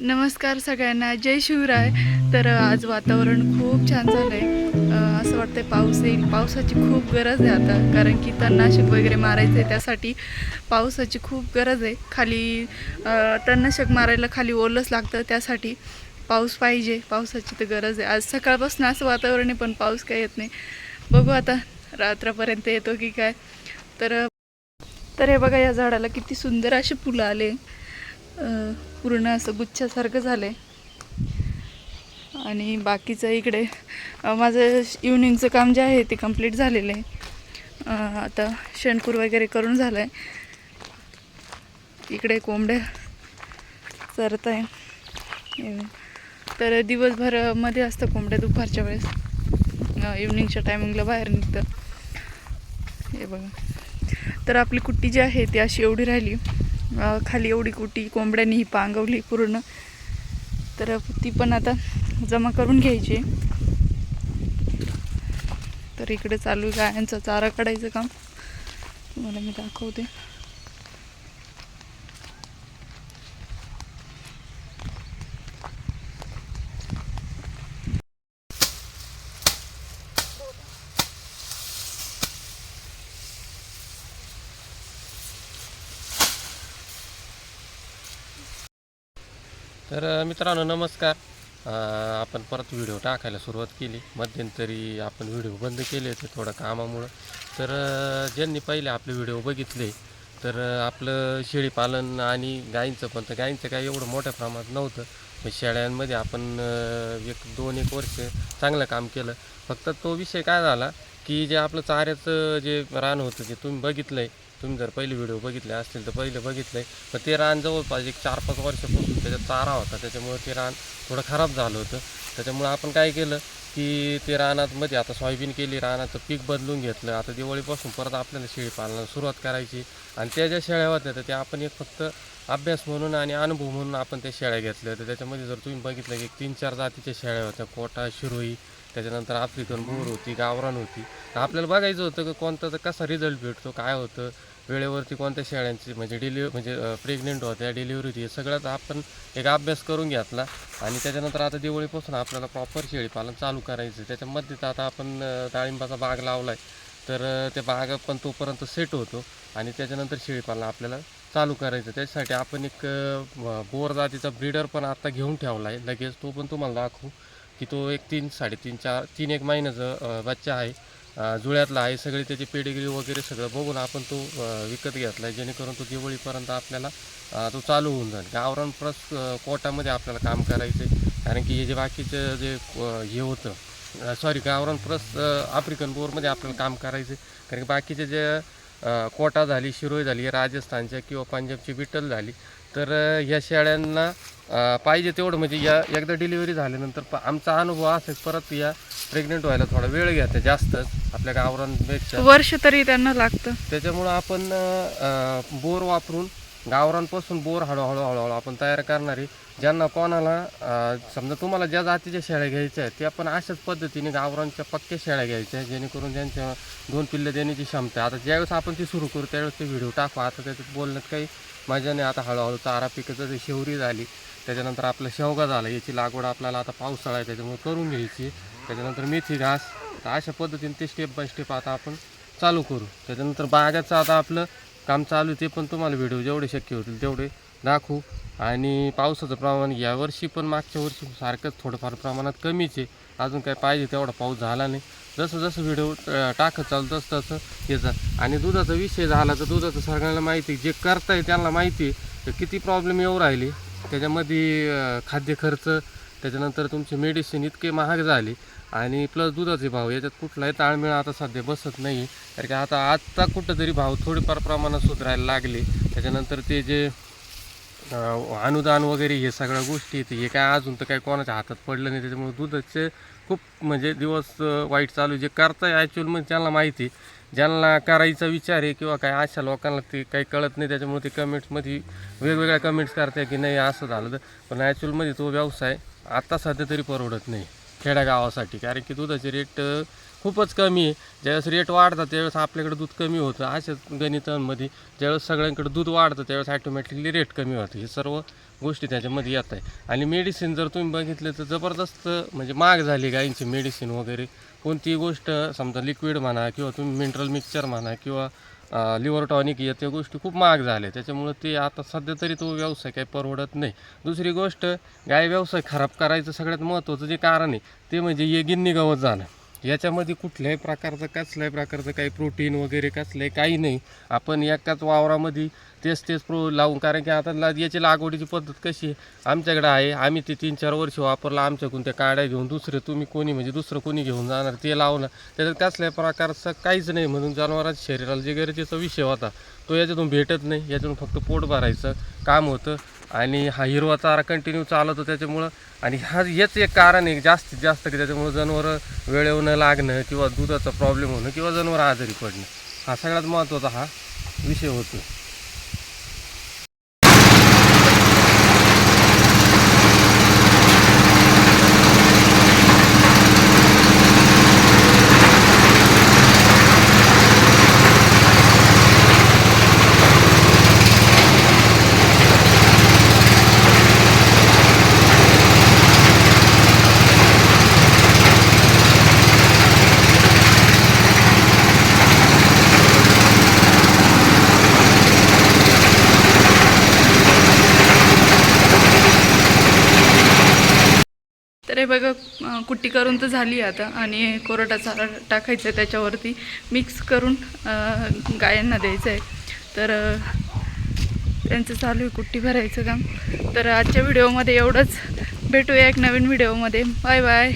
नमस्कार सगळ्यांना जय शिवराय. तर आज वातावरण खूप छान झालं आहे असं वाटतं पाऊस येईल. पावसाची खूप गरज आहे आता कारण की तणनाशक वगैरे मारायचं आहे त्यासाठी पावसाची खूप गरज आहे. खाली तणनाशक मारायला खाली ओलंच लागतं त्यासाठी पाऊस पाहिजे. पावसाची तर गरज आहे. आज सकाळपासून असं वातावरण आहे पण पाऊस काय येत नाही. बघू आता रात्रापर्यंत येतो की काय. तर तर हे बघा या झाडाला किती सुंदर असे फुलं आले. पूर्ण असं गुच्छासारखं झालं आहे आणि बाकीचं इकडे माझं इव्हनिंगचं काम जे आहे ते कंप्लीट झालेलं आहे. आता शेणकूर वगैरे करून झालं आहे इकडे कोंबड्या चरत आहे. तर दिवसभरमध्ये असतं कोंबड्या दुपारच्या वेळेस. इव्हनिंगच्या टायमिंगला बाहेर निघतं. हे बघा. तर आपली कुट्टी जी आहे ती अशी एवढी राहिली. खाली एवढी कुटी कोंबड्यांनी ही पांगवली पूर्ण. तर ती पण आता जमा करून घ्यायची तर इकडे चालू आहे गायांचा चारा काढायचं काम. तुम्हाला मी दाखवते. तर मित्रांनो नमस्कार. आपण परत व्हिडिओ टाकायला सुरुवात केली. मध्यंतरी आपण व्हिडिओ बंद केले होते थोडं कामामुळं. तर ज्यांनी पहिले आपले व्हिडिओ बघितले तर आपलं शेळीपालन आणि गाईंचं पण तर गाईंचं काय एवढं मोठ्या प्रमाणात नव्हतं. मग शेळ्यांमध्ये आपण एक दोन एक वर्ष चांगलं काम केलं. फक्त तो विषय काय झाला की जे आपलं चाऱ्याचं जे रान होतं ते तुम्ही बघितलं आहे तुम्ही जर पहिले व्हिडिओ बघितले असतील तर पहिले बघितलं आहे पण ते रान जवळपास एक चार पाच वर्षापासून त्याच्यात चारा होता. त्याच्यामुळे ते रान थोडं खराब झालं होतं. त्याच्यामुळे आपण काय केलं की ते रानात मध्ये आता सोयाबीन केली रानाचं पीक बदलून घेतलं. आता दिवाळीपासून परत आपल्याला शेळी पालनाला सुरुवात करायची. आणि त्या ज्या शेळ्या होत्या तर त्या आपण एक फक्त अभ्यास म्हणून आणि अनुभव म्हणून आपण त्या शेळ्या घेतल्या होत्या. त्याच्यामध्ये जर तुम्ही बघितलं की एक तीन चार जातीच्या शेळ्या होत्या. कोटा शिरोई त्याच्यानंतर आफ्रिकन बोर होती गावरान होती. तर आपल्याला बघायचं होतं की कोणता तर कसा रिझल्ट भेटतो काय होतं. वेळेवरती कोणत्या शेळ्यांची म्हणजे डिलिव्ह म्हणजे प्रेग्नेंट होत्या डिलिव्हरी होती. हे सगळ्याचा आपण एक अभ्यास करून घेतला. आणि त्याच्यानंतर आता दिवाळीपासून आपल्याला प्रॉपर शेळीपालन चालू करायचं त्याच्यामध्ये तर आता आपण डाळिंबाचा बाग लावला आहे तर त्या बाग पण तोपर्यंत सेट होतो. आणि त्याच्यानंतर शेळीपालन आपल्याला चालू करायचं. त्याच्यासाठी आपण एक बोर जातीचा ब्रीडर पण आत्ता घेऊन ठेवला आहे लगेच तो पण तुम्हाला दाखवू. की तो एक तीन साडेतीन चार तीन एक महिन्याचं बच्चा आहे. जुळ्यातला आहे. सगळी त्याची पेडिग्री वगैरे सगळं बघून आपण तो विकत घेतला आहे जेणेकरून तो दिवाळीपर्यंत आपल्याला तो चालू होऊन जाईल. गावरान प्लस कोटामध्ये आपल्याला काम करायचं आहे. कारण की हे जे बाकीचं जे हे होतं सॉरी गावरान प्लस आफ्रिकन बोरमध्ये आपल्याला काम करायचं आहे. कारण की बाकीचे जे कोटा झाली शिरोई झाली राजस्थानच्या किंवा पंजाबची बिटल झाली तर ह्या शेळ्यांना पाहिजे तेवढं. म्हणजे या एकदा डिलिव्हरी झाल्यानंतर प आमचा अनुभव असा आहे, परत या प्रेग्नेंट व्हायला थोडा वेळ घेते जास्तच आपल्या गावरांपेक्षा वर्ष तरी त्यांना लागतं. त्याच्यामुळं आपण बोर वापरून गावरांपासून बोर हळूहळू हळूहळू आपण तयार करणारी. ज्यांना कोणाला समजा तुम्हाला ज्या जातीच्या शेळ्या घ्यायच्या आहेत त्या पण अशाच पद्धतीने गावरांच्या पक्क्या शेळ्या घ्यायच्या आहेत जेणेकरून त्यांच्या दोन पिल्लं देण्याची क्षमता आहे. आता ज्यावेळेस आपण ती सुरू करू त्यावेळेस ते व्हिडिओ टाकू. आता त्याच्यात बोलण्यात काही मजा नाही. आता हळूहळू चारा पिकाचं जे शेवरी झाली त्याच्यानंतर आपलं शेवगा झाला याची लागवड आपल्याला आता पावसाळा आहे त्याच्यामुळे करून घ्यायची. त्याच्यानंतर मेथी घास. तर अशा पद्धतीने ते स्टेप बाय स्टेप आता आपण चालू करू. त्याच्यानंतर बागाचं आता आपलं काम चालू ते पण तुम्हाला व्हिडिओ जेवढे शक्य होतील तेवढे दाखवू. आणि पावसाचं प्रमाण यावर्षी पण मागच्या वर्षी सारखंच थोडंफार प्रमाणात कमीच आहे. अजून काय पाहिजे तेवढा पाऊस झाला नाही. जसं जसं व्हिडिओ टाकत चालू तसं तसं याचा आणि दुधाचा विषय झाला तर दुधाचं सगळ्यांना माहिती आहे. जे करताय त्यांना माहिती आहे तर किती प्रॉब्लेम येऊ राहिले. त्याच्यामध्ये खाद्य खर्च त्याच्यानंतर तुमचे मेडिसिन इतके महाग झाले आणि प्लस दुधाचे भाव याच्यात कुठलाही ताळमेळ आता सध्या बसत नाही कारण की आता आत्ता कुठंतरी भाव थोडेफार प्रमाणात सुधारायला लागले त्याच्यानंतर ते जे अनुदान वगैरे हे सगळ्या गोष्टी आहेत हे काय अजून तर काय कोणाच्या हातात पडलं नाही त्याच्यामुळे दुधाचे खूप म्हणजे दिवस वाईट चालू आहे. जे करताय म्हणजे त्यांना माहिती आहे. ज्यांना करायचा विचार आहे किंवा काय अशा लोकांना ते काही कळत नाही त्याच्यामुळे ते कमेंट्समध्ये वेगवेगळ्या कमेंट्स करते की नाही असं झालं तर. पण ॲक्च्युअलमध्ये तो व्यवसाय आत्ता सध्या तरी परवडत नाही खेड्यागावासाठी. कारण की दुधाचे रेट खूपच कमी आहे. ज्यावेळेस रेट वाढतात त्यावेळेस आपल्याकडे दूध कमी होतं. अशाच गणितांमध्ये ज्यावेळेस सगळ्यांकडे दूध वाढतं त्यावेळेस ॲटोमॅटिकली रेट कमी होतं. हे सर्व गोष्टी त्याच्यामध्ये येत आहे. आणि मेडिसिन जर तुम्ही बघितलं तर जबरदस्त म्हणजे महाग झाली गायींची मेडिसिन वगैरे? कोणतीही गोष्ट समजा लिक्विड म्हणा किंवा तुम्ही मिनरल मिक्सचर म्हणा किंवा लिव्हर टॉनिक या त्या गोष्टी खूप महाग झाल्या. त्याच्यामुळं ते आता सध्या तरी तो व्यवसाय काही परवडत नाही. दुसरी गोष्ट गाय व्यवसाय खराब करायचं सगळ्यात महत्त्वाचं जे कारण आहे ते म्हणजे हे गिन्नी गवत जाणं याच्यामध्ये कुठल्याही प्रकारचं कसल्याही प्रकारचं काही प्रोटीन वगैरे कसलंही काही नाही. आपण एकाच वावरामध्ये तेच तेच प्रो लावून कारण की आता ला याची लागवडीची पद्धत कशी आहे? आमच्याकडे आहे आम्ही ते तीन चार वर्ष वापरलं आमच्याकडून त्या काड्या घेऊन दुसरे तुम्ही कोणी म्हणजे दुसरं कोणी घेऊन जाणार ते लावणार. त्याच्यात कसल्याही प्रकारचं काहीच नाही म्हणून जनावरांच्या शरीराला जे गरजेचा विषय होता तो याच्यातून भेटत नाही. याच्यातून फक्त पोट भरायचं काम होतं. आणि हा हिरवा चारा कंटिन्यू चालतो त्याच्यामुळं. आणि हा हेच एक कारण आहे जास्तीत जास्त की त्याच्यामुळं जनावरं वेळेवर न लागणं किंवा दुधाचा प्रॉब्लेम होणं किंवा जनावर आजारी पडणं. हा सगळ्यात महत्त्वाचा हा विषय होतो. तर हे बघा कुट्टी करून तर झाली आता आणि कोरडा चारा टाकायचा आहे त्याच्यावरती. मिक्स करून गायांना द्यायचं आहे. तर त्यांचं चालू आहे कुट्टी भरायचं काम. तर आजच्या व्हिडिओमध्ये एवढंच. भेटूया एक नवीन व्हिडिओमध्ये. Bye bye.